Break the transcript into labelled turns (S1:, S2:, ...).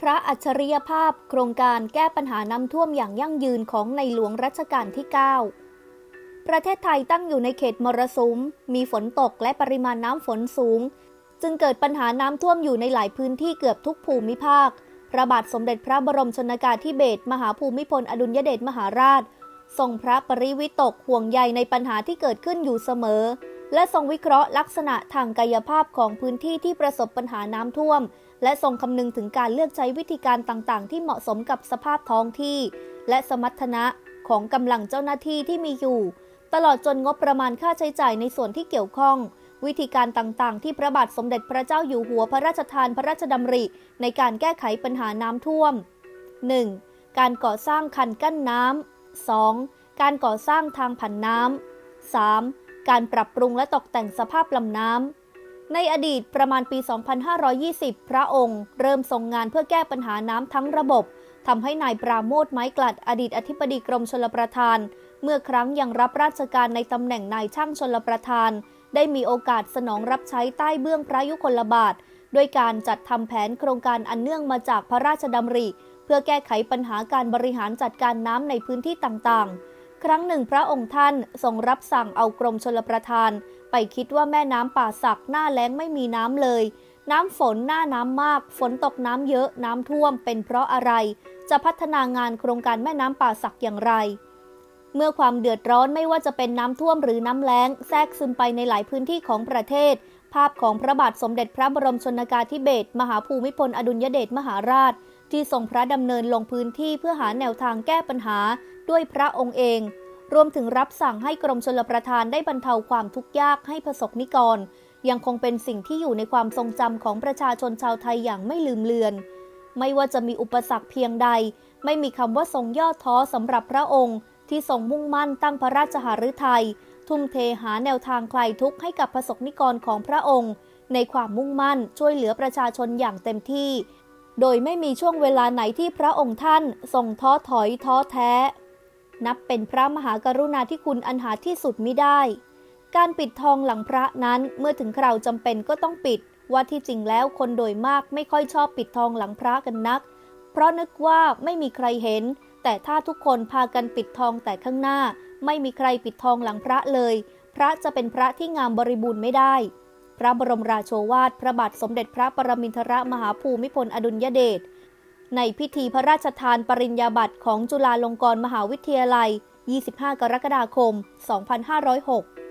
S1: พระอัจฉริยภาพโครงการแก้ปัญหาน้ำท่วมอย่างยั่งยืนของในหลวงรัชกาลที่ 9 ประเทศไทยตั้งอยู่ในเขตมรสุม มีฝนตกและปริมาณน้ำฝนสูง จึงเกิดปัญหาน้ำท่วมอยู่ในหลายพื้นที่เกือบทุกภูมิภาค พระบาทสมเด็จพระบรมชนกาธิเบศรมหาภูมิพลอดุลยเดชมหาราช ทรงพระปริวิตกห่วงใยในปัญหาที่เกิดขึ้นอยู่เสมอ และทรงวิเคราะห์ลักษณะทางกายภาพของพื้นที่ที่ประสบปัญหาน้ำท่วม และทรงคำนึงถึงการเลือกใช้วิธีการต่างๆ ที่เหมาะสมกับสภาพท้องที่ และสมรรถนะของกำลังเจ้าหน้าที่ที่มีอยู่ ตลอดจนงบประมาณค่าใช้จ่ายในส่วนที่เกี่ยวข้อง วิธีการต่างๆ ที่พระบาทสมเด็จพระเจ้าอยู่หัวพระราชทานพระราชดำริ ในการแก้ไขปัญหาน้ำท่วม 1. การก่อสร้างคันกั้นน้ำ 2. การก่อสร้างทางผันน้ำ 3. การปรับปรุงและตกแต่งสภาพลำน้ำ ในอดีตประมาณปี 2520 พระองค์ เริ่มทรงงานเพื่อแก้ปัญหาน้ำทั้งระบบทำให้นายปราโมทไม้กลัดอดีตอธิบดีกรมชลประทาน เมื่อครั้งยังรับราชการในตำแหน่งนายช่างชลประทาน ได้มีโอกาสสนองรับใช้ใต้เบื้องพระยุคลบาทด้วยการจัดทำแผนโครงการอันเนื่องมาจากพระราชดำริ เพื่อแก้ไขปัญหาการบริหารจัดการน้ำในพื้นที่ต่างๆ ครั้งหนึ่งพระองค์ท่านทรงรับสั่งเอากรมชลประทาน ไปคิดว่าแม่น้ำป่าสักหน้าแล้งไม่มีน้ำเลย น้ำฝนหน้าน้ำมาก ฝนตกน้ำเยอะน้ำท่วมเป็นเพราะอะไร จะพัฒนางานโครงการแม่น้ำป่าสักอย่างไร เมื่อความเดือดร้อนไม่ว่าจะเป็นน้ำท่วมหรือน้ำแล้ง แทรกซึมไปในหลายพื้นที่ของประเทศ ภาพของพระบาทสมเด็จพระบรมชนกาธิเบศรมหาภูมิพลอดุลยเดชมหาราช ที่ทรงพระดำเนินลงพื้นที่เพื่อหาแนวทางแก้ปัญหาด้วยพระองค์เอง รวมถึงรับสั่งให้กรมชลประทานได้บรรเทาความทุกข์ยากให้ประสบนิกร ยังคงเป็นสิ่งที่อยู่ในความทรงจำของประชาชนชาวไทยอย่างไม่ลืมเลือน ไม่ว่าจะมีอุปสรรคเพียงใด ไม่มีคำว่าทรงย่อท้อสำหรับพระองค์ ที่ทรงมุ่งมั่นตั้งพระราชหฤทัยทุ่มเทหาแนวทางคลายทุกข์ให้กับประสบนิกรของพระองค์ ในความมุ่งมั่นช่วยเหลือประชาชนอย่างเต็มที่ โดยไม่มีช่วงเวลาไหนที่พระองค์ท่านทรงท้อถอยท้อแท้ นับเป็นพระมหากรุณาธิคุณอันหาที่สุดมิได้ การปิดทองหลังพระนั้นเมื่อถึงคราวจำเป็นก็ต้องปิด ว่าที่จริงแล้วคนโดยมากไม่ค่อยชอบปิดทองหลังพระกันนัก เพราะนึกว่าไม่มีใครเห็น แต่ถ้าทุกคนพากันปิดทองแต่ข้างหน้า ไม่มีใครปิดทองหลังพระเลย พระจะเป็นพระที่งามบริบูรณ์ไม่ได้ พระบรมราโชวาท พระบาทสมเด็จพระปรมินทรมหาภูมิพลอดุลยเดช ในพิธีพระราชทานปริญญาบัตรของจุฬาลงกรณ์มหาวิทยาลัย 25 กรกฎาคม 2506